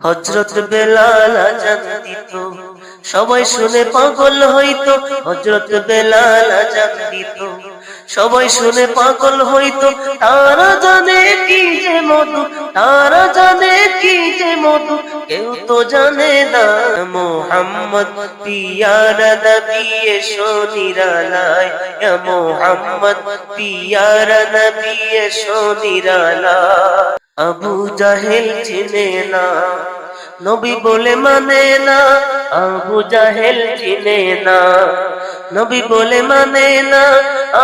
হজরত বেলাল আজান দিত। সবাই শুনে পাগল হইতো। হজরত বেলাল আজান দিত। সবাই শুনে পাগল হইতো। তারা জানে কি যে মধু তারা জানে কি যে কেউ তো জানে না। মোহাম্মদ পিয়ারা নবী এসো নিরালায় ইয়া মোহাম্মদ পিয়ারা নবী এসো নিরালায় আবু জাহেল চিনে না, নবী বলে মানে না। আবু জাহেল চিনে না, নবী বলে মানে না।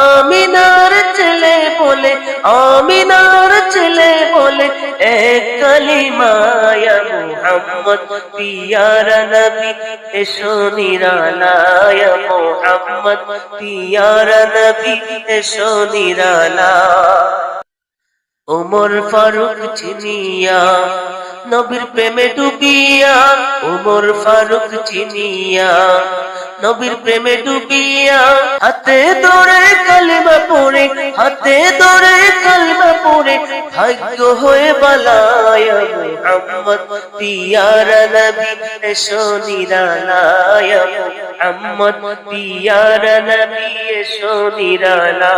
আমিনার ছেলে বলে আমিনার এক ওমর ফারুক চিনিয়া নবীর প্রেমে ডুবিয়া, ওমর ফারুক চিনিয়া নবীর প্রেমে ডুবিয়া, হাতে ধরে কালিমা পড়ে, হাতে ধরে কালিমা ভাগ্য হয়ে বালায় মুহাম্মদ পিয়ারা নবী এসো নিরালায় মুহাম্মদ পিয়ারা নবী এসো নিরালা